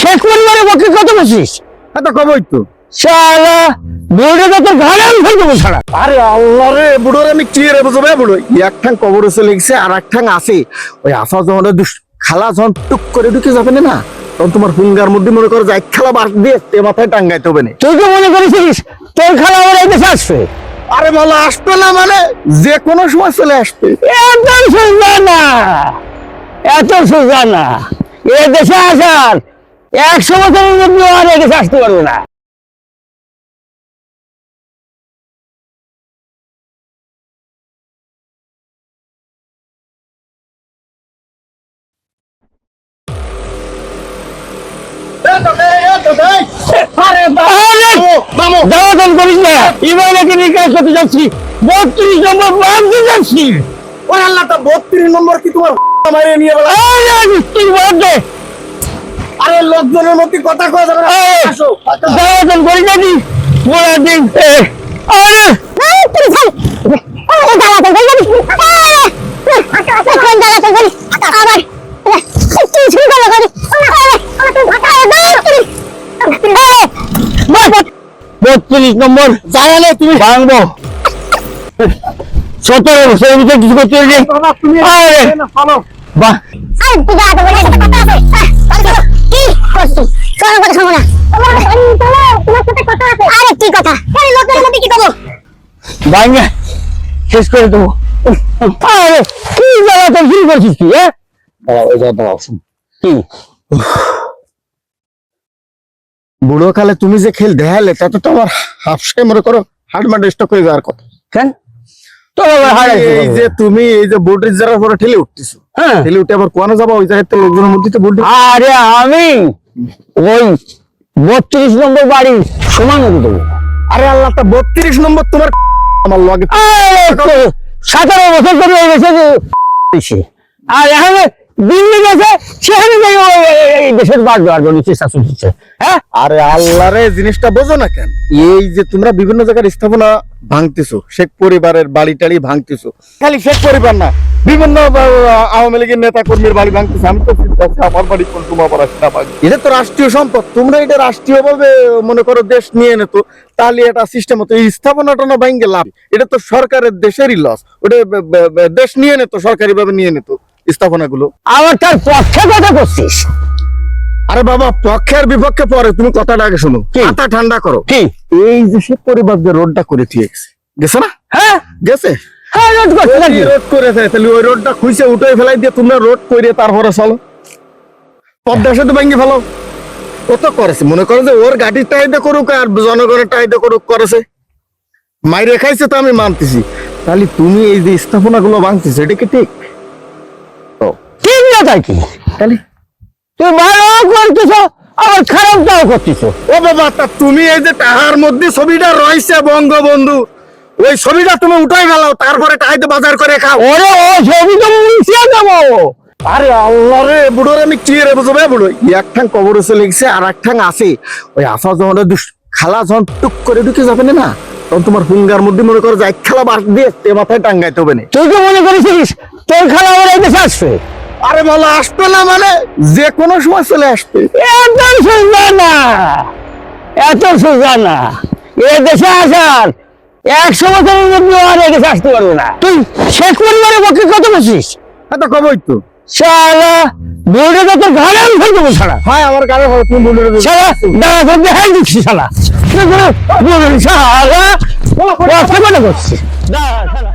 শেখ পরিবারের পক্ষে বলছিস? এত কবই তো। শালা বুড়ো তো তোর ঘরে আমি ফেল ছাড়া আরে আল্লাহ রে বুড়োর আমি কি রে বুঝবে বুড়ো এক ঠাং কবর এসে লিখছে আর এক ঠাং আছে। ওই আসা যখন খালা যখন টুক করে ঢুকে যাবে না তখন তোমার হুঙ্গার মধ্যে মনে করো যে খেলা বার দিয়ে তে মাথায় টাঙ্গাইতে হবে না। তুই কি মনে করেছিস তোর খেলা আমার এই দেশে আসবে? আরে আসবে না মানে? যে কোনো সময় চলে আসবে। এত সোজা না এত সোজা না এ দেশে আসার একশো বছরের মধ্যে আর এ দেশে আসতে পারবে না। দাওয়াতন করিস না। ইমাইলাকে নিয়ে কাজ করতে যাচ্ছি। বত্রিশ নম্বর বাঁধতে যাচ্ছি। ওই বত্রিশ নম্বর কি তোমার মারিয়ে নিয়ে তুই আরে লোকজনের মধ্যে কথা কয় যাবে না। আসো দাওয়াতন করিস না তুই বলে দিন এ, আরে! বত্রিশ নম্বর জানালে তুমি ভাঙবো। সতেরো বছরের ভিতরে কিছু করতে পারবি তুমি আরে না। আরে কি কথা? লোকের মধ্যে কি করব? ভাঙে শেষ করে দেবো। আরে কি জ্বালাতন শুরু করছিস তুই হ্যাঁ? দাঁড়াও, ওই জায়গায় দাঁড়াও, কি? বুড়ো কালে তুমি যে খেল দেখালে তাতে তো আমার হাফসে মনে করো হার্ট মার্ট স্টক হয়ে যাওয়ার কথা। কেন? এই যে তুমি এই যে বোর্ডের যারা পরে ঠেলে উঠতেছো। হ্যাঁ। ঠেলে উঠে আবার কোয়ানো যাবা ওই লোকজনের মধ্যে তো বোর্ড আরে আমি ওই বত্রিশ নম্বর বাড়ি সমান দেবো আরে আল্লাহ তা বত্রিশ নম্বর তোমার আমার লগে সতেরো বছর ধরে হয়ে গেছে আর এখানে দিল্লি গেছে। হ্যাঁ? বিভিন্ন জায়গার ভাঙতেছো, শেখ পরিবারের বাড়ি টাড়ি ভাঙতেছো। নেতা কর্মীর বাড়ি ভাঙতেছে। রাষ্ট্রীয় সম্পদ, তোমরা এটা রাষ্ট্রীয় ভাবে মনে করো দেশ নিয়ে নিত, তাহলে এটা সিস্টেম হতো। এই স্থাপনাটা না ভাঙ্গে লাভ, এটা তো সরকারের দেশেরই লস ওটা দেশ নিয়ে নিত সরকারি ভাবে নিয়ে নিত। স্থাপনাগুলো। আবার তার পক্ষে কথা করছিস। আরে বাবা পক্ষের বিপক্ষে পরে তুমি কথাটা আগে শোনো? মাথা ঠান্ডা করো। কি? এই যে সে পরিবার যে রোডটা করে গেছে। না? হ্যাঁ। গেছে? হ্যাঁ রোড করছে রোড করেছে তাহলে ওই রোডটা খুঁজে উঠে ফেলাই দিয়ে তোমরা রোড করে তারপরে চলো। পদ্মা সেতু ভেঙে ফেলো। ও তো করেছে? মনে করো যে ওর গাড়ির টাইদে করুক আর জনগণের টাইদে করুক করেছে। মাইরে খাইছে তো আমি মানতেছি। তাহলে তুমি এই যে স্থাপনা গুলো ভাঙতেছো এটা কি ঠিক? কি? তাহলে? তুই ভালো করতেছ আবার খারাপটাও করতেছ। ও বাবা তা তুমি এই যে টাহার মধ্যে ছবিটা রয়েছে বঙ্গবন্ধু ওই ছবিটা তুমি উঠাই ফেলাও তারপরে টাইতে বাজার করে খাও। ওরে ও ছবি তো মুছিয়ে দেবো। আরে আল্লাহ রে বুড়োর আমি কি রে বুঝবে বুড়ো? এক ঠাং কবর এসে লিখছে আর এক ঠাং আছে। ওই আসা যখন খালা যখন টুক করে ঢুকে যাবে না তখন তোমার হুঙ্গার মধ্যে মনে করো যে এক খেলা বার দিয়ে তে মাথায় টাঙ্গাইতে হবে না। তুই কি মনে করেছিস তোর খেলা আমার এই দেশে আসবে? আরে মালা আসবে না মানে যে কোনো সময় চলে আসবে এত সোজা না এত সোজা না এ দেশে আসার একশো বছরের মধ্যে আর এ দেশে আসতে পারবে না তুই শেখ পরিবারের পক্ষে কত বলছিস এত কবই তো শালা তোর ঘরে আমি হ্যাঁ আমার গাড়ি হবে তুমি বলে শালা দাঁড়া করতে হ্যাঁ দিচ্ছি শালা তুই কোনো- বলবি, শালা কথা করছিস দাঁড়া শালা